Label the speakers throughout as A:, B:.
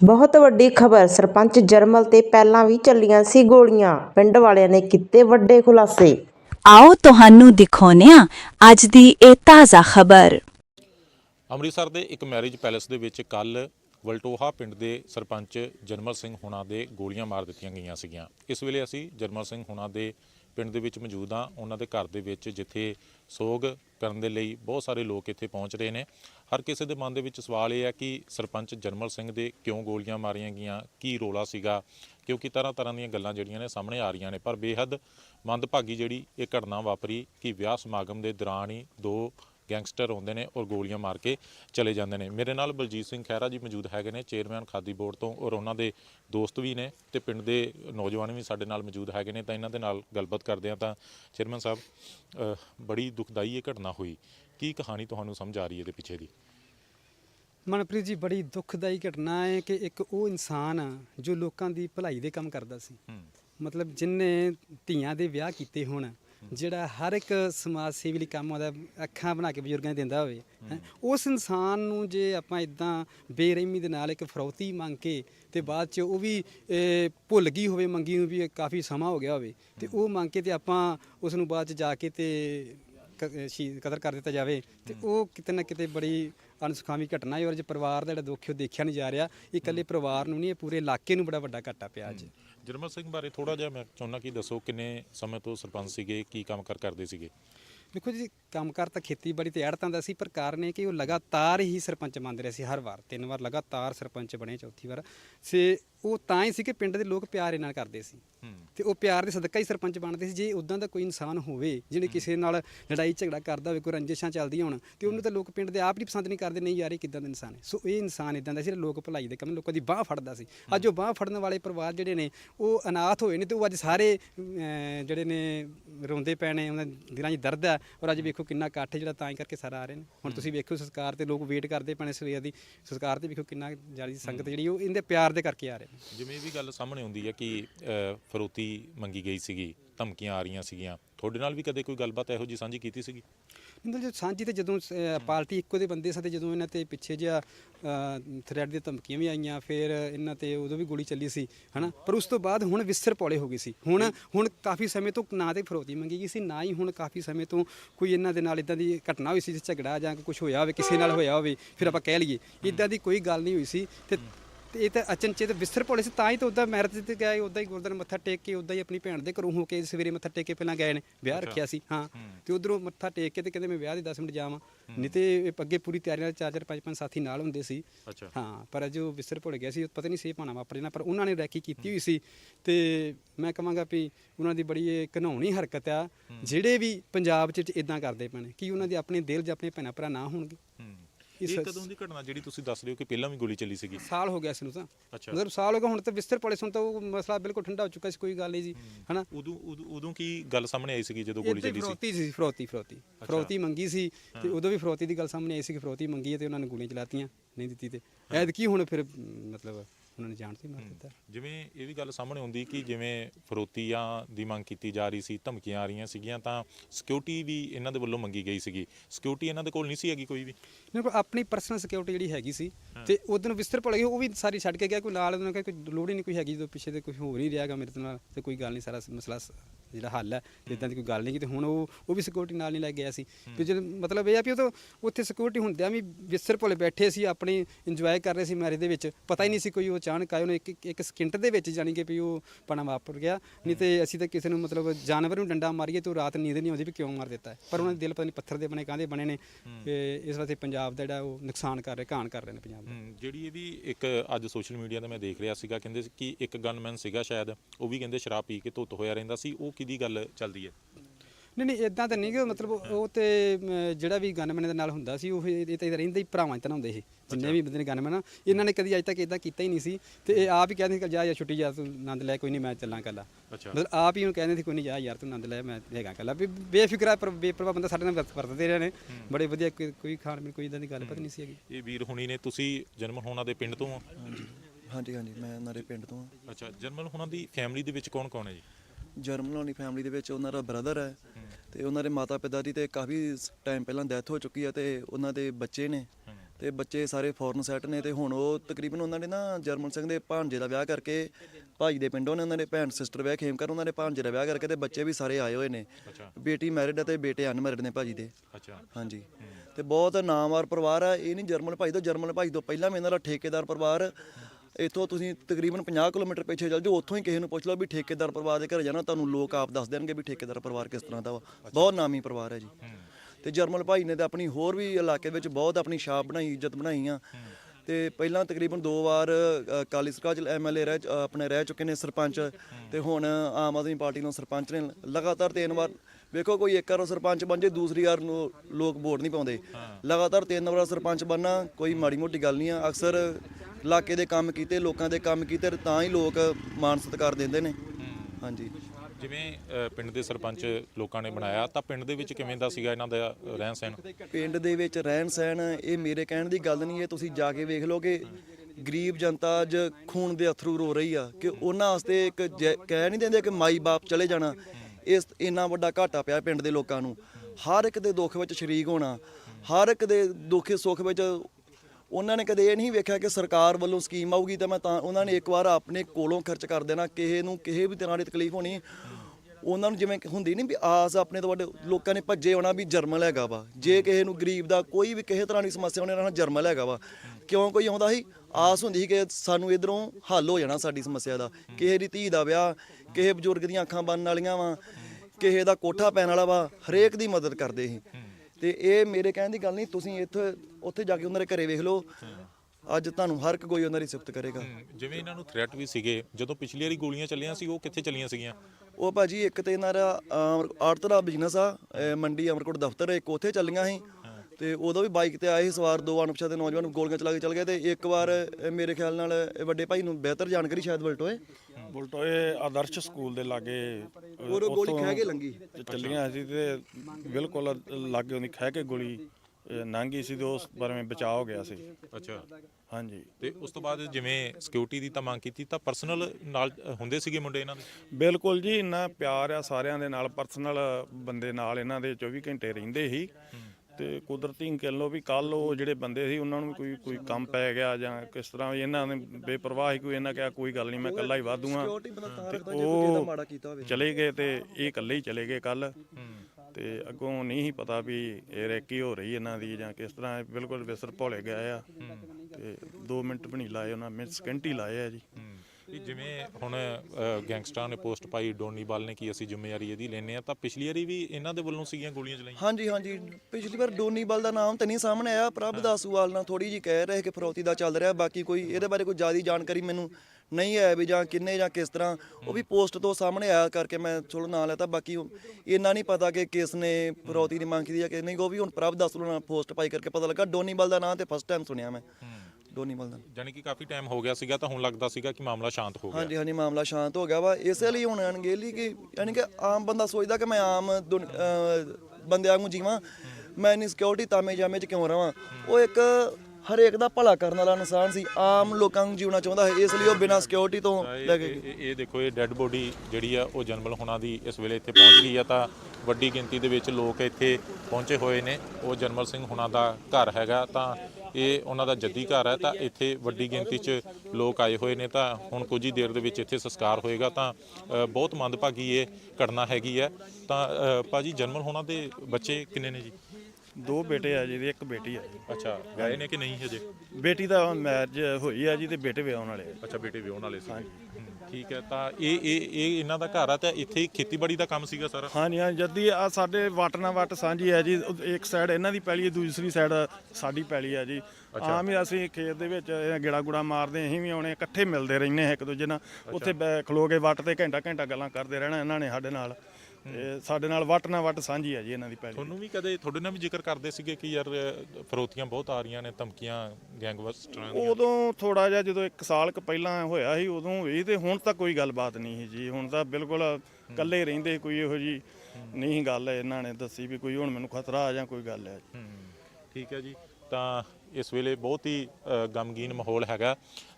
A: ਬਹੁਤ ਵੱਡੀ ਖਬਰ ਸਰਪੰਚ ਜਰਮਲ ਤੇ ਪਹਿਲਾਂ ਵੀ ਚੱਲੀਆਂ ਸੀ ਗੋਲੀਆਂ। ਪਿੰਡ ਵਾਲਿਆਂ ਨੇ ਕੀਤੇ ਵੱਡੇ ਖੁਲਾਸੇ।
B: ਆਓ ਤੁਹਾਨੂੰ ਦਿਖਾਉਂਦੇ ਹਾਂ ਅੱਜ ਦੀ ਇਹ ਤਾਜ਼ਾ ਖਬਰ।
C: ਅੰਮ੍ਰਿਤਸਰ ਦੇ ਇੱਕ ਮੈਰਿਜ ਪੈਲੇਸ ਦੇ ਵਿੱਚ ਕੱਲ ਵਲਟੋਹਾ ਪਿੰਡ ਦੇ ਸਰਪੰਚ ਜਰਮਲ ਸਿੰਘ ਹੁਣਾਂ ਦੇ ਗੋਲੀਆਂ ਮਾਰ ਦਿੱਤੀਆਂ ਗਈਆਂ ਸੀਗੀਆਂ। ਇਸ ਵੇਲੇ ਅਸੀਂ ਜਰਮਲ ਸਿੰਘ ਹੁਣਾਂ ਦੇ ਪਿੰਡ ਦੇ ਵਿੱਚ ਮੌਜੂਦ ਹਾਂ। ਉਹਨਾਂ ਦੇ ਘਰ ਦੇ ਵਿੱਚ ਜਿੱਥੇ ਸੋਗ ਕਰਨ ਦੇ ਲਈ ਬਹੁਤ ਸਾਰੇ ਲੋਕ ਇੱਥੇ ਪਹੁੰਚ ਰਹੇ ਨੇ। ਹਰ ਕਿਸੇ ਦੇ ਮਨ ਦੇ ਵਿੱਚ ਸਵਾਲ ਇਹ ਹੈ ਕਿ ਸਰਪੰਚ ਜਰਮਲ ਸਿੰਘ ਦੇ ਕਿਉਂ ਗੋਲੀਆਂ ਮਾਰੀਆਂ ਗਈਆਂ? ਕੀ ਰੋਲਾ ਸੀਗਾ? ਕਿਉਂਕਿ ਤਰ੍ਹਾਂ ਤਰ੍ਹਾਂ ਦੀਆਂ ਗੱਲਾਂ ਜਿਹੜੀਆਂ ਨੇ ਸਾਹਮਣੇ ਆ ਰਹੀਆਂ ਨੇ। ਪਰ ਬੇਹੱਦ ਮੰਦਭਾਗੀ ਜਿਹੜੀ ਇਹ ਘਟਨਾ ਵਾਪਰੀ ਕਿ ਵਿਆਹ ਸਮਾਗਮ ਦੇ ਦੌਰਾਨ ਹੀ ਦੋ ਗੈਂਗਸਟਰ ਆਉਂਦੇ ਨੇ ਔਰ ਗੋਲੀਆਂ ਮਾਰ ਕੇ ਚਲੇ ਜਾਂਦੇ ਨੇ। ਮੇਰੇ ਨਾਲ ਬਲਜੀਤ ਸਿੰਘ ਖਹਿਰਾ ਜੀ ਮੌਜੂਦ ਹੈਗੇ ਨੇ ਚੇਅਰਮੈਨ ਖਾਦੀ ਬੋਰਡ ਤੋਂ ਔਰ ਉਹਨਾਂ ਦੇ ਦੋਸਤ ਵੀ ਨੇ ਤੇ ਪਿੰਡ ਦੇ ਨੌਜਵਾਨ ਵੀ ਸਾਡੇ ਨਾਲ ਮੌਜੂਦ ਹੈਗੇ ਨੇ। ਤਾਂ ਇਹਨਾਂ ਦੇ ਨਾਲ ਗੱਲਬਾਤ ਕਰਦੇ ਆ ਤਾਂ ਚੇਅਰਮੈਨ ਸਾਹਿਬ ਬੜੀ ਦੁਖਦਾਈ ਇਹ ਘਟਨਾ ਹੋਈ। ਕੀ ਕਹਾਣੀ ਤੁਹਾਨੂੰ ਸਮਝ ਆ ਰਹੀ ਹੈ ਇਹਦੇ ਪਿੱਛੇ ਦੀ?
D: ਮਨਪ੍ਰੀਤ ਜੀ ਬੜੀ ਦੁਖਦਾਈ ਘਟਨਾ ਹੈ ਕਿ ਇੱਕ ਉਹ ਇਨਸਾਨ ਆ ਜੋ ਲੋਕਾਂ ਦੀ ਭਲਾਈ ਦੇ ਕੰਮ ਕਰਦਾ ਸੀ। ਮਤਲਬ ਜਿਨਨੇ ਧੀਆਂ ਦੇ ਵਿਆਹ ਕੀਤੇ ਹੋਣ ਜਿਹੜਾ ਹਰ ਇੱਕ ਸਮਾਜ ਸੇਵੀ ਲਈ ਕੰਮ ਆਉਂਦਾ ਅੱਖਾਂ ਬਣਾ ਕੇ ਬਜ਼ੁਰਗਾਂ ਨੂੰ ਦਿੰਦਾ ਹੋਵੇ ਹੈਂ। ਉਸ ਇਨਸਾਨ ਨੂੰ ਜੇ ਆਪਾਂ ਇਦਾਂ ਬੇਰਹਿਮੀ ਦੇ ਨਾਲ ਇੱਕ ਫਰੌਤੀ ਮੰਗ ਕੇ ਤੇ ਬਾਅਦ ਚ ਉਹ ਵੀ ਇਹ, ਭੁੱਲ ਗਈ ਹੋਵੇ ਮੰਗੀ ਨੂੰ ਵੀ ਇਹ ਕਾਫੀ ਸਮਾਂ ਹੋ ਗਿਆ ਹੋਵੇ ਤੇ ਉਹ ਮੰਗ ਕੇ ਤੇ ਆਪਾਂ ਉਸ ਨੂੰ ਬਾਅਦ ਚ ਜਾ ਕੇ ਤੇ ਕ- ਸ਼ਹੀਦ ਕਦਰ ਕਰ ਦਿੱਤਾ ਜਾਵੇ ਤੇ ਉਹ ਕਿਤੇ ਨਾ ਕਿਤੇ ਬੜੀ ਅਨਸੁਖਾਵੀ ਘਟਨਾ ਹੈ ਔਰ ਜੇ ਪਰਿਵਾਰ ਦਾ ਜਿਹੜਾ ਦੁੱਖ ਹੈ ਉਹ ਦੇਖਿਆ ਨਹੀਂ ਜਾ ਰਿਹਾ ਇਹ ਇਕੱਲੇ ਪਰਿਵਾਰ ਨੂੰ ਨਹੀਂ ਇਹ ਪੂਰੇ ਇਲਾਕੇ ਨੂੰ ਬੜਾ ਵੱਡਾ ਘਾਟਾ ਪਿਆ ਅੱਜ।
C: ਜਰਮਲ ਸਿੰਘ ਬਾਰੇ ਥੋੜਾ ਜਿਹਾ ਮੈਂ ਚਾਹੁੰਦਾ ਕਿ ਦੱਸੋ ਕਿੰਨੇ ਸਮੇਂ ਤੋਂ ਸਰਪੰਚ ਸੀਗੇ, ਕੀ ਕੰਮ ਕਰ ਕਰਦੇ ਸੀਗੇ?
D: ਦੇਖੋ ਜੀ ਕੰਮਕਾਰ ਤਾਂ ਖੇਤੀਬਾੜੀ ਤੇ ਅੜਤਾਂ ਦਾ ਸੀ, ਪਰ ਕਾਰਨ ਇਹ ਕਿ ਉਹ ਲਗਾਤਾਰ ਹੀ ਸਰਪੰਚ ਮੰਨਦੇ ਰਹੇ ਸੀ ਹਰ ਵਾਰ। ਤਿੰਨ ਵਾਰ ਲਗਾਤਾਰ ਸਰਪੰਚ ਬਣੇ, ਚੌਥੀ ਵਾਰ। ਸੇ ਉਹ ਤਾਂ ਹੀ ਸੀ ਕਿ ਪਿੰਡ ਦੇ ਲੋਕ ਪਿਆਰ ਇਹਨਾਂ ਨਾਲ ਕਰਦੇ ਸੀ।
C: ਹੂੰ।
D: ਤੇ ਉਹ ਪਿਆਰ ਦੇ ਸਦਕਾ ਹੀ ਸਰਪੰਚ ਬਣਦੇ ਸੀ। ਜੇ ਉਦਾਂ ਦਾ ਕੋਈ ਇਨਸਾਨ ਹੋਵੇ ਜਿਹੜੇ ਕਿਸੇ ਨਾਲ ਲੜਾਈ ਝਗੜਾ ਕਰਦਾ ਹੋਵੇ ਕੋਈ ਰੰਜਿਸ਼ਾਂ ਚੱਲਦੀਆਂ ਹੋਣ ਤੇ ਉਹਨੂੰ ਤਾਂ ਲੋਕ ਪਿੰਡ ਦੇ ਆਪ ਨਹੀਂ ਪਸੰਦ ਨਹੀਂ ਕਰਦੇ ਨਹੀਂ ਯਾਰ ਇਹ ਕਿਦਾਂ ਦਾ ਇਨਸਾਨ ਹੈ? ਸੋ ਇਹ ਇਨਸਾਨ ਇਦਾਂ ਦਾ ਸੀ ਜਿਹੜਾ ਲੋਕ ਭਲਾਈ ਦੇ ਕੰਮ ਲੋਕਾਂ ਦੀ ਬਾਹ ਫੜਦਾ ਸੀ। ਅੱਜ ਉਹ ਬਾਹ ਫੜਨ ਵਾਲੇ ਪਰਿਵਾਰ ਜਿਹੜੇ ਨੇ ਉਹ ਅਨਾਥ ਹੋਏ ਨੇ ਤੇ ਉਹ ਅੱਜ ਸਾਰੇ ਜਿਹੜੇ ਨੇ ਰੋਂਦੇ ਪਏ ਨੇ ਉਹਨਾਂ ਦੇ ਦਿਲਾਂ 'ਚ ਦਰਦ ਹੈ ਔਰ ਅੱਜ ਵੇਖੋ ਕਿੰਨਾ ਇਕੱਠ ਜਿਹੜਾ ਤਾਂ ਹੀ ਕਰਕੇ ਸਾਰਾ ਆ ਰਹੇ ਨੇ। ਹੁਣ ਤੁਸੀਂ ਵੇਖੋ ਸੰਸਕਾਰ ਤੇ ਲੋਕ ਵੇਟ ਕਰਦੇ ਪਏ ਨੇ ਸਵੇਰ ਦੀ ਸੰਸਕਾਰ ਤੇ ਵੇਖੋ ਕਿੰਨਾ ਜ਼ਿਆਦਾ ਸੰਗਤ ਜਿਹੜੀ ਉਹ ਇਹਦੇ ਪਿਆਰ ਦੇ ਕਰਕੇ ਆ ਰਹੇ
C: ਜਿਵੇਂ ਵੀ ਗੱਲ ਸਾਹਮਣੇ ਆਉਂਦੀ ਹੈ ਕਿ ਫਰੋਤੀ ਮੰਗੀ ਗਈ ਸੀਗੀ ਧਮਕੀਆਂ ਆ ਰਹੀਆਂ ਸੀਗੀਆਂ। ਤੁਹਾਡੇ ਨਾਲ ਵੀ ਕਦੇ ਕੋਈ ਗੱਲਬਾਤ ਇਹੋ ਜੀ ਸਾਂਝੀ ਕੀਤੀ ਸੀਗੀ?
D: ਮਤਲਬ ਜੋ ਸਾਂਝੀ ਤੇ ਜਦੋਂ ਅਹ, ਪਾਰਟੀ ਇੱਕੋ ਦੇ ਬੰਦੇ ਸਨ ਤੇ ਜਦੋਂ ਇਹਨਾਂ ਤੇ ਪਿੱਛੇ ਜਿਹਾ ਥ੍ਰੈਡ ਦੀਆਂ ਧਮਕੀਆਂ ਵੀ ਆਈਆਂ ਫਿਰ ਇਹਨਾਂ ਤੇ ਉਦੋਂ ਵੀ ਗੋਲੀ ਚੱਲੀ ਸੀ ਹਨਾ? ਪਰ ਉਸ ਤੋਂ ਬਾਅਦ ਹੁਣ ਵਿਸਰ ਪੌਲੇ ਹੋ ਗਈ ਸੀ। ਹੁਣ ਹੁਣ ਕਾਫੀ ਸਮੇਂ ਤੋਂ ਨਾ ਤੇ ਫਰੋਤੀ ਮੰਗੀ ਗਈ ਸੀ ਨਾ ਹੀ ਹੁਣ ਕਾਫੀ ਸਮੇਂ ਤੋਂ ਕੋਈ ਇਹਨਾਂ ਦੇ ਨਾਲ ਇਦਾਂ ਦੀ ਘਟਨਾ ਹੋਈ ਸੀ ਜਿਸ ਝਗੜਾ ਜਾਂ ਕੁਝ ਹੋਇਆ ਹੋਵੇ ਕਿਸੇ ਨਾਲ ਹੋਇਆ ਹੋਵੇ ਫਿਰ ਆਪਾਂ ਕਹਿ ਲਈਏ। ਇਦਾਂ ਦੀ ਕੋਈ ਗੱਲ ਨਹੀਂ ਹੋਈ ਸੀ ਤੇ ਤੇ ਇਹ ਤਾਂ ਅਚਨਚੇਤ ਵਿਸਰ ਪੌਲੇ ਸੀ ਤਾਂ ਹੀ ਤਾਂ ਉਦਾਂ ਮੈਰਿਜ ਤੇ ਗਏ ਉਦਾਂ ਹੀ ਗੁਰਦੁਆਰੇ ਮੱਥਾ ਟੇਕ ਕੇ ਉਦਾਂ ਹੀ ਆਪਣੀ ਭੈਣ ਦੇ ਘਰੋਂ ਹੋ ਕੇ ਸਵੇਰੇ ਮੱਥਾ ਟੇਕ ਕੇ ਪਹਿਲਾਂ ਗਏ ਨੇ ਵਿਆਹ ਰੱਖਿਆ ਸੀ ਹਾਂ। ਤੇ ਉਧਰੋਂ ਮੱਥਾ ਟੇਕ ਕੇ ਤੇ ਕਹਿੰਦੇ ਮੈਂ ਵਿਆਹ ਦੀ 10 ਮਿੰਟ ਜਾਵਾਂ ਨਹੀਂ ਤੇ ਇਹ ਅੱਗੇ ਪੂਰੀ ਤਿਆਰੀ ਨਾਲ ਚਾਰ ਚਾਰ ਪੰਜ ਪੰਜ ਸਾਥੀ ਨਾਲ ਹੁੰਦੇ ਸੀ। ਹਾਂ ਪਰ ਜੋ ਵਿਸਰ ਭੁੱਲ ਗਿਆ ਸੀ ਉਹ ਪਤਾ ਨਹੀਂ ਸੀ ਭਾਣਾ ਵਾਪਰ ਜਾਣਾ ਪਰ ਉਹਨਾਂ ਨੇ ਰੈਕੀ ਕੀਤੀ ਹੋਈ ਸੀ। ਤੇ ਮੈਂ ਕਹਾਂਗਾ ਵੀ ਉਹਨਾਂ ਦੀ ਬੜੀ ਇਹ ਘਨਾਉਣੀ ਹਰਕਤ ਆ ਜਿਹੜੇ ਵੀ ਪੰਜਾਬ 'ਚ ਇਦਾਂ ਕਰਦੇ ਨੇ ਕੀ ਉਹਨਾਂ ਦੇ ਆਪਣੇ ਦਿਲ 'ਚ ਆਪਣੇ ਭੈਣਾਂ ਭਰਾ ਨਾ ਹੋਣਗੇ?
C: ਇਹ ਕਦੋਂ ਦੀ ਘਟਨਾ ਜਿਹੜੀ ਤੁਸੀਂ ਦੱਸ ਰਹੇ ਹੋ ਕਿ ਪਹਿਲਾਂ ਵੀ ਗੋਲੀ ਚੱਲੀ ਸੀਗੀ?
D: ਸਾਲ ਹੋ ਗਿਆ ਇਸ ਨੂੰ ਤਾਂ।
C: ਅੱਛਾ।
D: ਮਤਲਬ ਸਾਲ ਹੋ ਗਿਆ ਹੁਣ ਤਾਂ ਵਿਸਰ ਪੜੇ ਸੁਣ ਤਾਂ ਉਹ ਮਸਲਾ ਬਿਲਕੁਲ ਠੰਡਾ ਹੋ ਚੁੱਕਾ ਸੀ ਕੋਈ ਗੱਲ ਨਹੀਂ ਜੀ ਹਨਾ?
C: ਉਦੋਂ ਉਦੋਂ ਕੀ ਗੱਲ ਸਾਹਮਣੇ ਆਈ ਸੀਗੀ ਜਦੋਂ ਗੋਲੀ ਚੱਲੀ ਸੀ?
D: ਫਰੋਤੀ ਸੀ ਫਰੋਤੀ ਫਰੋਤੀ। ਫਰੋਤੀ ਮੰਗੀ ਸੀ ਤੇ ਉਦੋਂ ਵੀ ਫਰੋਤੀ ਦੀ ਗੱਲ ਸਾਹਮਣੇ ਆਈ ਸੀ ਕਿ ਫਰੋਤੀ ਮੰਗੀ ਹੈ ਤੇ ਉਹਨਾਂ ਨੇ ਗੋਲੀਆਂ ਚਲਾਤੀਆਂ ਨਹੀਂ ਦਿੱਤੀ ਤੇ। ਐਦ ਕੀ ਹੁਣ ਫਿਰ ਮਤਲਬ ਉਹਨਾਂ ਨੇ ਜਾਣ ਤੇ ਮਾਰ ਦਿੱਤਾ।
C: ਜਿਵੇਂ ਇਹ ਵੀ ਗੱਲ ਸਾਹਮਣੇ ਆਉਂਦੀ ਕਿ ਜਿਵੇਂ ਫਰੋਤੀਆਂ ਦੀ ਮੰਗ ਕੀਤੀ ਜਾ ਰਹੀ ਸੀ ਧਮਕੀਆਂ ਆ ਰਹੀਆਂ ਸੀਗੀਆਂ ਤਾਂ ਸਿਕਿਉਰਿਟੀ ਵੀ ਇਹਨਾਂ ਦੇ ਵੱਲੋਂ ਮੰਗੀ ਗਈ ਸੀਗੀ। ਸਿਕਿਉਰਿਟੀ ਇਹਨਾਂ ਦੇ ਕੋਲ ਨਹੀਂ ਸੀ ਹੈਗੀ ਕੋਈ ਵੀ?
D: ਨਹੀਂ ਪਰ ਆਪਣੀ ਪਰਸਨਲ ਸਿਕਿਉਰਿਟੀ ਜਿਹੜੀ ਹੈਗੀ ਸੀ ਤੇ ਉਦੋਂ ਵਿਸਤਰ ਪੜ ਗਈ ਉਹ ਵੀ ਸਾਰੀ ਛੱਡ ਕੇ ਗਿਆ ਕੋਈ ਨਾਲ ਉਹਨਾਂ ਕੋਈ ਲੋੜ ਹੀ ਨਹੀਂ ਕੋਈ ਹੈਗੀ ਜਦੋਂ ਪਿੱਛੇ ਤੇ ਕੁਝ ਹੋ ਨਹੀਂ ਰਿਹਾਗਾ ਮੇਰੇ ਨਾਲ ਤੇ ਕੋਈ ਗੱਲ ਨਹੀਂ ਸਾਰਾ ਮਸਲਾ ਜਿਹੜਾ ਹੱਲ ਹੈ ਇਦਾਂ ਦੀ ਕੋਈ ਗੱਲ ਨਹੀਂ ਕਿ ਤੇ ਹੁਣ ਉਹ ਉਹ ਵੀ ਸਿਕਿਉਰਿਟੀ ਨਾਲ ਨਹੀਂ ਲੈ ਗਿਆ ਸੀ। ਵੀ ਜਦ ਮਤਲਬ ਇਹ ਆ ਵੀ ਉਹ ਤਾਂ ਉੱਥੇ ਸਿਕਿਉਰਿਟੀ ਹੁੰਦਿਆਂ ਵੀ ਵਿਸਤਰ ਭੋਲੇ ਬੈਠੇ ਸੀ ਆਪਣੀ ਇੰਜੋਏ ਕਰ ਰਹੇ ਸੀ ਮੈਰਿਜ ਦੇ ਵਿੱਚ। ਪਤਾ ਹੀ ਨਹੀਂ ਸੀ ਕੋਈ ਉਹ ਅਚਾਨਕ ਆਏ ਉਹਨੇ ਇੱਕ ਇੱਕ- ਸਕਿੰਟ ਦੇ ਵਿੱਚ ਜਾਣੀ ਕਿ ਵੀ ਉਹ ਪਣਾ ਵਾਪਰ ਗਿਆ। ਨਹੀਂ ਤੇ ਅਸੀਂ ਤਾਂ ਕਿਸੇ ਨੂੰ ਮਤਲਬ ਜਾਨਵਰ ਨੂੰ ਡੰਡਾ ਮਾਰੀਏ ਤੇ ਉਹ ਰਾਤ ਨੀਂਦ ਨਹੀਂ ਆਉਂਦੀ ਵੀ ਕਿਉਂ ਮਾਰ ਦਿੱਤਾ ਪਰ ਉਹਨਾਂ ਦੇ ਦਿਲ ਪਤਾ ਨਹੀਂ ਪੱਥਰ ਦੇ ਬਣੇ ਕਾਹਦੇ ਬਣੇ ਨੇ। ਇਸ ਵਾਸਤੇ ਪੰਜਾਬ ਦਾ ਜਿਹੜਾ ਉਹ ਨੁਕਸਾਨ ਕਰ ਰਹੇ ਘਾਣ ਕਰ ਰਹੇ ਨੇ ਪੰਜਾਬ ਦਾ।
C: ਜਿਹੜੀ ਇਹ ਵੀ ਇੱਕ ਅੱਜ ਸੋਸ਼ਲ ਮੀਡੀਆ ਤੇ ਮੈਂ ਦੇਖ ਰਿਹਾ ਸੀਗਾ ਕਹਿੰਦੇ ਸੀ ਕਿ ਇੱਕ ਗਨਮੈਨ ਸੀਗਾ ਸ਼ਾਇਦ ਉਹ ਵੀ ਕਹਿੰਦੇ ਸ਼ਰਾਬ ਪੀ ਕੇ ਧੁੱਤ ਹੋਇਆ ਰਹਿੰਦਾ ਸੀ। ਉਹ ਕਿਹਦੀ ਗੱਲ ਚੱਲਦੀ ਹੈ।
D: ਨਹੀਂ ਨਹੀਂ ਇਦਾਂ ਤਾਂ ਨਹੀਂ ਕਿ ਮਤਲਬ ਉਹ ਤੇ ਅਮ, ਜਿਹੜਾ ਵੀ ਗਨਮੈਨ ਦੇ ਨਾਲ ਹੁੰਦਾ ਸੀ ਉਹ ਇਹ ਇਹ ਤਾਂ ਰਹਿੰਦੇ ਹੀ ਭਰਾਵਾਂ ਚ ਹੁੰਦੇ ਇਹ ਜਿੰਨੇ ਵੀ ਬੰਦੇ ਨੇ ਗਨਮੈਨ। ਇਹਨਾਂ ਨੇ ਕਦੀ ਅਜੇ ਤੱਕ ਇਦਾਂ ਕੀਤਾ ਹੀ ਨਹੀਂ ਸੀ ਤੇ ਇਹ ਆਪ ਹੀ ਕਹਿੰਦੇ ਸੀ ਜਾ ਯਾਰ ਛੁੱਟੀ ਜਾ ਤੂੰ ਆਨੰਦ ਲੈ ਕੋਈ ਨਹੀਂ ਮੈਂ ਚੱਲਾਂ ਕੱਲਾ
C: ਅੱਛਾ।
D: ਮਤਲਬ ਆਪ ਹੀ ਉਹਨੂੰ ਕਹਿੰਦੇ ਸੀ ਕੋਈ ਨਹੀਂ ਜਾ ਯਾਰ ਤੂੰ ਆਨੰਦ ਲੈ ਮੈਂ ਹੈਗਾ ਕੱਲਾ ਵੀ ਬੇਫਿਕਰਾ ਪਰ ਬੇਪਰਵਾਹ ਬੰਦਾ ਸਾਡੇ ਨਾਲ ਵਰਤ- ਵਰਤਦੇ ਰਹੇ ਨੇ। ਬੜੇ ਵਧੀਆ ਕੋਈ ਕੋਈ ਖਾਣ ਪੀਣ ਕੋਈ ਇਦਾਂ ਦੀ ਗੱਲਬਾਤ ਨਹੀਂ ਸੀ ਹੈਗੀ।
C: ਇਹ ਵੀਰ ਹੁਣੀ ਨੇ ਤੁਸੀਂ ਜਨਮ ਹੋਣਾ ਦੇ ਪਿੰਡ ਤੋਂ ਆ
E: ਹਾਂਜੀ। ਹਾਂਜੀ ਮੈਂ ਦੇ ਪਿੰਡ ਤੋਂ ਹਾਂ।
C: ਅੱਛਾ ਜਨਮਲ ਹੋਣਾ ਦੀ ਫੈਮਿਲੀ ਦੇ ਵਿੱਚ ਕੌਣ ਕੌਣ ਹੈ ਜੀ?
E: ਜਰਮਨ ਵਾਲੀ ਫੈਮਿਲੀ ਦੇ ਵਿੱਚ ਉਹਨਾਂ ਦਾ ਬ੍ਰਦਰ ਹੈ ਤੇ ਉਹਨਾਂ ਦੇ ਮਾਤਾ ਪਿਤਾ ਦੀ ਤੇ ਕਾਫੀ ਟਾਈਮ ਪਹਿਲਾਂ ਡੈਥ ਹੋ ਚੁੱਕੀ ਹੈ ਤੇ ਉਹਨਾਂ ਦੇ ਬੱਚੇ ਨੇ ਤੇ ਬੱਚੇ ਸਾਰੇ ਫੋਰਨ ਸੈੱਟ ਨੇ ਤੇ ਹੁਣ ਉਹ ਤਕਰੀਬਨ ਉਹਨਾਂ ਨੇ ਨਾ ਜਰਮਨ ਸਿੰਘ ਦੇ ਭਾਂਜੇ ਦਾ ਵਿਆਹ ਕਰਕੇ ਭਾਈ ਦੇ ਪਿੰਡੋਂ ਨੇ ਉਹਨਾਂ ਦੇ ਭੈਣ ਸਿਸਟਰ ਵਿਆਹ ਖੇਮਕਰ ਉਹਨਾਂ ਦੇ ਭਾਂਜੇ ਦਾ ਵਿਆਹ ਕਰਕੇ ਤੇ ਬੱਚੇ ਵੀ ਸਾਰੇ ਆਏ ਹੋਏ ਨੇ। ਬੇਟੀ ਮੈਰਿਡ ਹੈ ਤੇ ਬੇਟੇ ਅਨਮੈਰਿਡ ਨੇ ਭਾਜੀ ਦੇ।
C: ਅੱਛਾ।
E: ਹਾਂਜੀ। ਤੇ ਬਹੁਤ ਨਾਮਵਰ ਪਰਿਵਾਰ ਆ ਇਹ ਨਹੀਂ ਜਰਮਨ ਭਾਈ ਤੋਂ ਜਰਮਨ ਭਾਈ ਤੋਂ ਪਹਿਲਾਂ ਵੀ ਇਹਨਾਂ ਦਾ ਠੇਕੇਦਾਰ ਪਰਿਵਾਰ ਇੱਥੋਂ ਤੁਸੀਂ ਤਕਰੀਬਨ 50 ਕਿਲੋਮੀਟਰ ਪਿੱਛੇ ਚੱਲ ਜਾਓ ਉੱਥੋਂ ਹੀ ਕਿਸੇ ਨੂੰ ਪੁੱਛ ਲਓ ਵੀ ਠੇਕੇਦਾਰ ਪਰਿਵਾਰ ਦੇ ਘਰ ਜਾਣਾ ਤੁਹਾਨੂੰ ਲੋਕ ਆਪ ਦੱਸ ਦੇਣਗੇ ਵੀ ਠੇਕੇਦਾਰ ਪਰਿਵਾਰ ਕਿਸ ਤਰ੍ਹਾਂ ਦਾ ਵਾ। ਬਹੁਤ ਨਾਮੀ ਪਰਿਵਾਰ ਹੈ ਜੀ। ਤੇ ਜਰਮਨ ਭਾਈ ਨੇ ਤਾਂ ਆਪਣੀ ਹੋਰ ਵੀ ਇਲਾਕੇ ਵਿੱਚ ਬਹੁਤ ਆਪਣੀ ਛਾਪ ਬਣਾਈ ਇੱਜ਼ਤ ਬਣਾਈ ਆ। ਤੇ ਪਹਿਲਾਂ ਤਕਰੀਬਨ ਦੋ ਵਾਰ ਅ, ਅਕਾਲੀ ਸਰਕਾਰ ਚ ਐਮਐਲਏ ਰਹਿ ਆਪਣੇ ਰਹਿ ਚੁੱਕੇ ਨੇ ਸਰਪੰਚ। ਤੇ ਹੁਣ ਆਮ ਆਦਮੀ ਪਾਰਟੀ ਨੂੰ ਸਰਪੰਚ ਨੇ ਲਗਾਤਾਰ ਤਿੰਨ ਵਾਰ ਵੇਖੋ ਕੋਈ ਇੱਕ ਵਾਰ ਸਰਪੰਚ ਬਣ ਜੇ ਦੂਸਰੀ ਵਾਰ ਨੂੰ ਲੋਕ ਵੋਟ ਨਹੀਂ ਪਾਉਂਦੇ। ਲਗਾਤਾਰ ਤਿੰਨ ਵਾਰ ਸਰਪੰਚ ਬਣਨਾ ਕੋਈ ਮਾੜੀ ਮੋਟੀ ਗੱਲ ਨਹੀਂ ਆ। ਅਕਸਰ ਇਲਾਕੇ ਦੇ ਕੰਮ ਕੀਤੇ ਲੋਕਾਂ ਦੇ ਕੰਮ ਕੀਤੇ ਤਾਂ ਹੀ ਲੋਕ ਮਾਣ ਸਤਿਕਾਰ ਦਿੰਦੇ ਨੇ। ਹਾਂਜੀ।
C: ਜਿਵੇਂ ਅ, ਪਿੰਡ ਦੇ ਸਰਪੰਚ ਲੋਕਾਂ ਨੇ ਬਣਾਇਆ ਤਾਂ ਪਿੰਡ ਦੇ ਵਿੱਚ ਕਿਵੇਂ ਦਾ ਸੀਗਾ ਇਹਨਾਂ ਦਾ ਰਹਿਣ ਸਹਿਣ?
E: ਪਿੰਡ ਦੇ ਵਿੱਚ ਰਹਿਣ ਸਹਿਣ ਇਹ ਮੇਰੇ ਕਹਿਣ ਦੀ ਗੱਲ ਨਹੀਂ ਹੈ ਤੁਸੀਂ ਜਾ ਕੇ ਵੇਖ ਲਓ ਕਿ ਗਰੀਬ ਜਨਤਾ ਅੱਜ ਖੂਨ ਦੇ ਅਥਰੂ ਰੋ ਰਹੀ ਆ ਕਿ ਉਹਨਾਂ ਵਾਸਤੇ ਇੱਕ ਜੈ- ਕਹਿ ਨਹੀਂ ਦਿੰਦੇ ਕਿ ਮਾਈ ਬਾਪ ਚਲੇ ਜਾਣਾ। ਇਸ ਇੰਨਾ ਵੱਡਾ ਘਾਟਾ ਪਿਆ ਪਿੰਡ ਦੇ ਲੋਕਾਂ ਨੂੰ। ਹਰ ਇੱਕ ਦੇ ਦੁੱਖ ਵਿੱਚ ਸ਼ਰੀਕ ਹੋਣਾ ਹਰ ਇੱਕ ਦੇ ਦੁੱਖ ਸੁੱਖ ਵਿੱਚ ਉਹਨਾਂ ਨੇ ਕਦੇ ਇਹ ਨਹੀਂ ਵੇਖਿਆ ਕਿ ਸਰਕਾਰ ਵੱਲੋਂ ਸਕੀਮ ਆਊਗੀ ਤਾਂ ਮੈਂ ਤਾਂ ਉਹਨਾਂ ਨੇ ਇੱਕ ਵਾਰ ਆਪਣੇ ਕੋਲੋਂ ਖਰਚ ਕਰ ਦੇਣਾ, ਕਿਸੇ ਨੂੰ ਕਿਸੇ ਵੀ ਤਰ੍ਹਾਂ ਦੀ ਤਕਲੀਫ ਹੋਣੀ। ਉਹਨਾਂ ਨੂੰ ਜਿਵੇਂ ਹੁੰਦੀ ਨਹੀਂ ਵੀ ਆਸ ਆਪਣੇ ਤੋਂ ਵੱਡੇ ਲੋਕਾਂ ਨੇ ਭੱਜੇ ਹੋਣਾ ਵੀ ਜਰਮਲ ਹੈਗਾ ਵਾ। ਜੇ ਕਿਸੇ ਨੂੰ ਗਰੀਬ ਦਾ ਕੋਈ ਵੀ ਕਿਸੇ ਤਰ੍ਹਾਂ ਦੀ ਸਮੱਸਿਆ ਹੋਣੀ ਨਾਲ ਜਰਮਲ ਹੈਗਾ ਵਾ। ਕਿਉਂ ਕੋਈ ਆਉਂਦਾ ਸੀ? ਆਸ ਹੁੰਦੀ ਸੀ ਕਿ ਸਾਨੂੰ ਇਧਰੋਂ ਹੱਲ ਹੋ ਜਾਣਾ ਸਾਡੀ ਸਮੱਸਿਆ ਦਾ। ਕਿਸੇ ਦੀ ਧੀ ਦਾ ਵਿਆਹ, ਕਿਸੇ ਬਜ਼ੁਰਗ ਦੀਆਂ ਅੱਖਾਂ ਬਣਨ ਵਾਲੀਆਂ ਵਾ, ਕਿਸੇ ਦਾ ਕੋਠਾ ਪੈਣ ਵਾਲਾ ਵਾ, ਹਰੇਕ ਦੀ ਮਦਦ ਕਰਦੇ ਸੀ। ਤੇ ਇਹ ਮੇਰੇ ਕਹਿਣ ਦੀ ਗੱਲ ਨਹੀਂ ਤੁਸੀਂ ਇੱਥੇ ਉੱਥੇ ਜਾ ਕੇ ਉਹਨਾਂ ਦੇ ਘਰੇ ਵੇਖ ਲਓ। ਅੱਜ ਤੁਹਾਨੂੰ ਹਰ ਇੱਕ ਕੋਈ ਉਹਨਾਂ ਦੀ ਸਿਫਤ ਕਰੇਗਾ।
C: ਜਿਵੇਂ ਇਹਨਾਂ ਨੂੰ ਥ੍ਰੈਟ ਵੀ ਸੀਗੇ ਜਦੋਂ ਪਿਛਲੀ ਵਾਰੀ ਗੋਲੀਆਂ ਚੱਲੀਆਂ ਸੀ ਉਹ ਕਿੱਥੇ ਚੱਲੀਆਂ ਸੀਗੀਆਂ?
E: ਉਹ ਭਾਜੀ ਇੱਕ ਤੇ ਇਹਨਾਂ ਦਾ ਆੜਤ ਦਾ ਬਿਜ਼ਨਸ ਆ ਮੰਡੀ ਅਮਰਕੋਟ ਦਫ਼ਤਰ ਇੱਕ ਉੱਥੇ ਚੱਲੀਆਂ ਸੀ। ਤੇ ਉਦੋਂ ਵੀ ਬਾਈਕ ਤੇ ਆਏ ਸੀ ਸਵਾਰ ਦੋ ਅਣਪਛਾਤੇ ਨੌਜਵਾਨ ਗੋਲੀਆਂ ਚਲਾ ਕੇ ਚਲ ਗਏ ਤੇ ਇੱਕ ਵਾਰ ਮੇਰੇ ਖਿਆਲ ਨਾਲ ਇਹ ਵੱਡੇ ਭਾਈ ਨੂੰ ਬਿਹਤਰ ਜਾਣਕਾਰੀ ਸ਼ਾਇਦ ਵਲਟੋਏ
F: ਬੁਲਟੋਏ ਆਦਰਸ਼ ਸਕੂਲ ਦੇ ਲਾਗੇ
E: ਉਰੋਂ ਗੋਲੀ ਖਹਿ ਕੇ।
F: ਚ- ਚੱਲੀਆਂ ਸੀ ਤੇ ਬਿਲਕੁਲ ਲਾਗੇ ਉਹਦੀ ਖਹਿ ਕੇ ਗੋਲੀ ਲੰਘੀ ਸੀ ਤੇ ਉਸ ਬਾਰੇ ਬਚਾਅ ਹੋ ਗਿਆ ਸੀ।
C: ਅੱਛਾ।
F: ਹਾਂਜੀ।
C: ਤੇ ਉਸ ਤੋਂ ਬਾਅਦ ਜਿਵੇਂ ਸਿਕਿਉਰਿਟੀ ਦੀ ਤਾਂ ਮੰਗ ਕੀਤੀ ਤਾਂ ਪਰਸਨਲ ਨਾਲ ਹੁੰਦੇ ਸੀਗੇ ਮੁੰਡੇ ਇਹਨਾਂ ਦੇ?
F: ਬਿਲਕੁਲ ਜੀ ਇੰਨਾ ਪਿਆਰ ਆ ਸਾਰਿਆਂ ਦੇ ਨਾਲ ਪਰਸਨਲ ਬੰਦੇ ਨਾਲ ਇਹਨਾਂ ਦੇ 24 ਘੰਟੇ ਰਹਿੰਦੇ ਸੀ। ਤੇ ਕੁਦਰਤੀ ਕਹਿ ਲਓ ਵੀ ਕੱਲ ਉਹ ਜਿਹੜੇ ਬੰਦੇ ਸੀ ਉਹਨਾਂ ਨੂੰ ਕੋਈ ਕੋਈ ਕੰਮ ਪੈ ਗਿਆ ਜਾਂ ਕਿਸ ਤਰ੍ਹਾਂ ਵੀ ਇਹਨਾਂ ਨੇ ਬੇਪਰਵਾਹ ਹੀ ਕੋਈ ਇਹਨਾਂ ਕਿਹਾ ਕੋਈ ਗੱਲ ਨਹੀਂ ਮੈਂ ਇਕੱਲਾ ਹੀ
E: ਬੰਦਾ ਤਾਂ ਰੱਖਦਾ ਜੇ ਕੋਈ
F: ਉਹ
E: ਮਾੜਾ ਕੀਤਾ ਹੋਵੇ।
F: ਚਲੇ ਗਏ ਤੇ ਇਹ ਇਕੱਲੇ ਹੀ ਚਲੇ ਗਏ ਕੱਲ ਤੇ ਅੱਗੋਂ ਨਹੀਂ ਸੀ ਪਤਾ ਵੀ ਇਹ ਰੈਕੀ ਹੋ ਰਹੀ ਇਹਨਾਂ ਦੀ ਜਾਂ ਕਿਸ ਤਰ੍ਹਾਂ ਇਹ ਬਿਲਕੁਲ ਵਿਸਰ ਭੋਲੇ ਗਏ ਆ। ਤੇ 2 ਮਿੰਟ ਵੀ ਨਹੀਂ ਲਾਏ ਉਹਨਾਂ ਮਿੰਟ ਸਕਿੰਟ ਹੀ ਲਾਏ ਆ ਜੀ।
C: ਇਹ ਜਿਵੇਂ ਹੁਣ ਗੈਂਗਸਟਰਾਂ ਨੇ ਪੋਸਟ ਪਾਈ ਡੋਨੀਵਾਲ ਨੇ ਕੀ ਅਸੀਂ ਜ਼ਿੰਮੇਵਾਰੀ ਇਹਦੀ ਲੈਨੇ ਆ ਤਾਂ ਪਿਛਲੀ ਵਾਰੀ ਵੀ ਇਹਨਾਂ ਦੇ ਵੱਲੋਂ ਸੀਗੀਆਂ ਗੋਲੀਆਂ ਚਲਾਈਆਂ?
E: ਹਾਂਜੀ ਹਾਂਜੀ। ਪਿਛਲੀ ਵਾਰ ਡੋਨੀਬਲ ਦਾ ਨਾਮ ਤਾਂ ਨਹੀਂ ਸਾਹਮਣੇ ਆਇਆ ਪ੍ਰਭ ਦਾਸੂਵਾਲ ਨਾਲ ਥੋੜੀ ਜੀ ਕਹਿ ਰਹੇ ਕਿ ਫਰੌਤੀ ਦਾ ਚੱਲ ਰਿਹਾ ਬਾਕੀ ਕੋਈ ਇਹਦੇ ਬਾਰੇ ਕੋਈ ਜ਼ਿਆਦਾ ਜਾਣਕਾਰੀ ਮੈਨੂੰ ਨਹੀਂ ਹੈ ਵੀ ਜਾਂ ਕਿੰਨੇ ਜਾਂ ਕਿਸ ਤਰ੍ਹਾਂ। ਉਹ ਵੀ ਪੋਸਟ ਤੋਂ ਸਾਹਮਣੇ ਆਇਆ ਕਰਕੇ ਮੈਂ ਚਲੋ ਨਾਂ ਲੈਤਾ ਬਾਕੀ ਇੰਨਾ ਨਹੀਂ ਪਤਾ ਕਿ ਕਿਸ ਨੇ ਫਰੌਤੀ ਦੀ ਮੰਗ ਕੀਤੀ ਜਾਂ ਕਿ ਨਹੀਂ। ਉਹ ਵੀ ਹੁਣ ਪ੍ਰਭ ਦਾਸੂ ਨਾਲ ਪੋਸਟ ਪਾਈ ਕਰਕੇ ਪਤਾ ਲੱਗਾ ਡੋਨੀਬਲ ਦਾ ਨਾਮ ਤੇ ਫਸਟ ਟਾਈਮ ਸੁਣਿਆ ਮੈਂ। ਡੋਨੀਬਲ ਦਾ
C: ਜਾਨੀ ਕਿ ਕਾਫੀ ਟਾਈਮ ਹੋ ਗਿਆ ਸੀਗਾ ਤਾਂ ਹੁਣ ਲੱਗਦਾ ਸੀਗਾ ਕਿ ਮਾਮਲਾ ਸ਼ਾਂਤ ਹੋ ਗਿਆ।
E: ਹਾਂਜੀ ਹਾਂਜੀ ਮਾਮਲਾ ਸ਼ਾਂਤ ਹੋ ਗਿਆ ਵਾ। ਇਸੇ ਲਈ ਹੁਣ ਅਣਗਹਿਲੀ ਕਿ ਯਾਨੀ ਕਿ ਆਮ ਬੰਦਾ ਸੋਚਦਾ ਕਿ ਮੈਂ ਆਮ ਦੁਨ- ਅਹ ਬੰਦਿਆਂ ਵਾਂਗੂ ਜੀਵਾਂ। ਮੈਂ ਇੰਨੀ ਸਿਕਿਉਰਿਟੀ ਤਾਮੇ ਜਾਮੇ ਚ ਕਿਉਂ ਰਵਾਂ? ਉਹ ਇੱਕ ਹਰੇਕ ਦਾ ਭਲਾ ਕਰਨ ਵਾਲਾ ਇਨਸਾਨ ਸੀ। ਆਮ ਲੋਕਾਂ ਨੂੰ ਜਿਉਣਾ ਚਾਹੁੰਦਾ ਹੈ ਇਸ ਲਈ ਉਹ ਬਿਨਾਂ ਸਿਕਿਉਰਿਟੀ ਤੋਂ
C: ਤਾਂ
E: ਲੈ
C: ਇਹ
E: ਕੇ
C: ਇਹ- ਇਹ ਦੇਖੋ ਇਹ ਡੈੱਡ ਬੋਡੀ ਜਿਹੜੀ ਆ ਉਹ ਜਨਮਲ ਹੋਣਾ ਦੀ ਇਸ ਵੇਲੇ ਇੱਥੇ ਪਹੁੰਚ ਗਈ ਆ ਤਾਂ ਵੱਡੀ ਗਿਣਤੀ ਦੇ ਵਿੱਚ ਲੋਕ ਇੱਥੇ ਪਹੁੰਚੇ ਹੋਏ ਨੇ। ਉਹ ਜਨਮਲ ਸਿੰਘ ਹੋਣਾ ਦਾ ਘਰ ਹੈਗਾ ਤਾਂ ਇਹ ਉਹਨਾਂ ਦਾ ਜੱਦੀ ਘਰ ਹੈ ਤਾਂ ਇੱਥੇ ਵੱਡੀ ਗਿਣਤੀ 'ਚ ਲੋਕ ਆਏ ਹੋਏ ਨੇ ਤਾਂ ਹੁਣ ਕੁਝ ਹੀ ਦੇਰ ਦੇ ਵਿੱਚ ਇੱਥੇ ਸੰਸਕਾਰ ਹੋਏਗਾ ਤਾਂ ਬਹੁਤ ਮੰਦਭਾਗੀ ਇਹ ਘਟਨਾ ਹੈਗੀ ਹੈ। ਤਾਂ ਭਾਜੀ ਜਨਮਲ ਹੋਣਾ ਦੇ ਬੱਚੇ ਕਿੰਨੇ ਨੇ ਜੀ?
F: ਦੋ ਬੇਟੇ ਆ ਜੀ ਤੇ ਇੱਕ ਬੇਟੀ ਆ ਜੀ।
C: ਅੱਛਾ ਵਿਆਹੇ ਨੇ ਕਿ ਨਹੀਂ ਹਜੇ?
F: ਬੇਟੀ ਦਾ ਮੈਰਿਜ ਹੋਈ ਆ ਜੀ ਤੇ ਬੇਟੇ ਵਿਆਹਣ ਵਾਲੇ ਆ।
C: ਅੱਛਾ ਬੇਟੇ ਵਿਆਹਣ ਵਾਲੇ ਸੀ। ਠੀਕ ਹੈ ਤਾਂ ਇਹ ਇਹ ਇਹ ਇਹਨਾਂ ਦਾ ਘਰ ਆ ਤਾਂ ਇੱਥੇ ਹੀ ਖੇਤੀਬਾੜੀ ਦਾ ਕੰਮ ਸੀਗਾ ਸਾਰਾ?
F: ਹਾਂਜੀ ਹਾਂ ਜੱਦੀ ਆ ਸਾਡੇ ਵਟ ਨਾਲ ਵਟ ਸਾਂਝੀ ਹੈ ਜੀ। ਉਹ ਇੱਕ ਸਾਈਡ ਇਹਨਾਂ ਦੀ ਪੈਲੀ ਹੈ ਦੂਸਰੀ ਸਾਈਡ ਸਾਡੀ ਪੈਲੀ ਹੈ ਜੀ। ਆਮ ਹੀ ਅਸੀਂ ਖੇਤ ਦੇ ਵਿੱਚ ਗੇੜਾ ਗੁੜਾ ਮਾਰਦੇ ਅਸੀਂ ਵੀ ਆਉਣੇ ਇਕੱਠੇ ਮਿਲਦੇ ਰਹਿੰਦੇ ਹਾਂ ਇੱਕ ਦੂਜੇ ਨਾਲ। ਉੱਥੇ ਬੈ- ਖਲੋ ਕੇ ਵਟ ਤੇ ਘੰਟਾ ਘੰਟਾ ਗੱਲਾਂ ਕਰਦੇ ਰਹਿਣਾ ਇਹਨਾਂ ਨੇ ਸਾਡੇ ਨਾਲ। ਤੇ ਸਾਡੇ ਨਾਲ ਵਟ ਨਾਲ ਵਟ ਸਾਂਝੀ ਹੈ ਜੀ ਇਹਨਾਂ ਦੀ ਪੈਲੀ
C: ਤੁਹਾਨੂੰ ਵੀ ਕਦੇ ਤੁਹਾਡੇ ਨਾਲ ਵੀ ਜ਼ਿਕਰ ਕਰਦੇ ਸੀਗੇ ਕਿ ਯਾਰ ਅ, ਫਰੋਤੀਆਂ ਬਹੁਤ ਆ ਰਹੀਆਂ ਨੇ ਧਮਕੀਆਂ ਗੈਂਗਸਟਰਾਂ ਦੀਆਂ?
F: ਉਦੋਂ ਥੋੜਾ ਜਿਹਾ ਜਦੋਂ ਇੱਕ ਸਾਲ ਕੁ ਪਹਿਲਾਂ ਹੋਇਆ ਸੀ ਉਦੋਂ ਹੋਈ ਤੇ ਹੁਣ ਤਾਂ ਕੋਈ ਗੱਲਬਾਤ ਨਹੀਂ ਸੀ ਜੀ। ਹੁਣ ਤਾਂ ਬਿਲਕੁਲ ਇਕੱਲੇ ਰਹਿੰਦੇ ਸੀ, ਕੋਈ ਇਹੋ ਜੀ ਨਹੀਂ ਗੱਲ ਇਹਨਾਂ ਨੇ ਦੱਸੀ ਵੀ ਕੋਈ ਹੁਣ ਮੈਨੂੰ ਖਤਰਾ ਆ ਜਾਂ ਕੋਈ ਗੱਲ ਹੈ
C: ਹੂੰ, ਠੀਕ ਹੈ ਜੀ। ਤਾਂ ਇਸ ਵੇਲੇ ਬਹੁਤ ਹੀ ਅ, ਗਮਗੀਨ ਮਾਹੌਲ ਹੈਗਾ।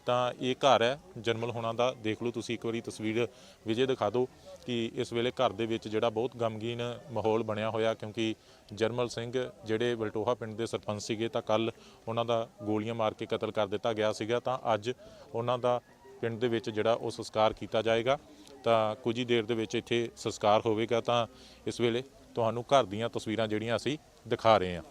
C: ਤਾਂ ਤਾਂ ਇਹ ਘਰ ਹੈ ਜਰਮਲ ਹੋਣਾ ਦਾ। ਦੇਖ ਲਓ ਤੁਸੀਂ ਇੱਕ ਵਾਰੀ ਤਸਵੀਰ ਵਿਜੇ ਦਿਖਾ ਦਿਓ। ਕਿ ਇਸ ਵੇਲੇ ਘਰ ਦੇ ਵਿੱਚ ਜਿਹੜਾ ਬਹੁਤ ਗਮਗੀਨ ਮਾਹੌਲ ਬਣਿਆ ਹੋਇਆ, ਕਿਉਂਕਿ ਜਰਮਲ ਸਿੰਘ ਜਿਹੜੇ ਵਲਟੋਹਾ ਪਿੰਡ ਦੇ ਸਰਪੰਚ ਸੀਗੇ ਤਾਂ ਕੱਲ ਉਹਨਾਂ ਦਾ ਗੋਲੀਆਂ ਮਾਰ ਕੇ ਕਤਲ ਕਰ ਦਿੱਤਾ ਗਿਆ ਸੀਗਾ। ਤਾਂ ਅੱਜ ਉਹਨਾਂ ਦਾ ਪਿੰਡ ਦੇ ਵਿੱਚ ਜਿਹੜਾ ਉਹ ਸੰਸਕਾਰ ਕੀਤਾ ਜਾਏਗਾ। ਤਾਂ ਕੁਝ ਹੀ ਦੇਰ ਦੇ ਵਿੱਚ ਇੱਥੇ ਸੰਸਕਾਰ ਹੋਵੇਗਾ। ਤਾਂ ਇਸ ਵੇਲੇ ਤੁਹਾਨੂੰ ਘਰ ਦੀਆਂ ਤਸਵੀਰਾਂ ਜਿਹੜੀਆਂ ਅਸੀਂ ਦਿਖਾ ਰਹੇ ਹਾਂ।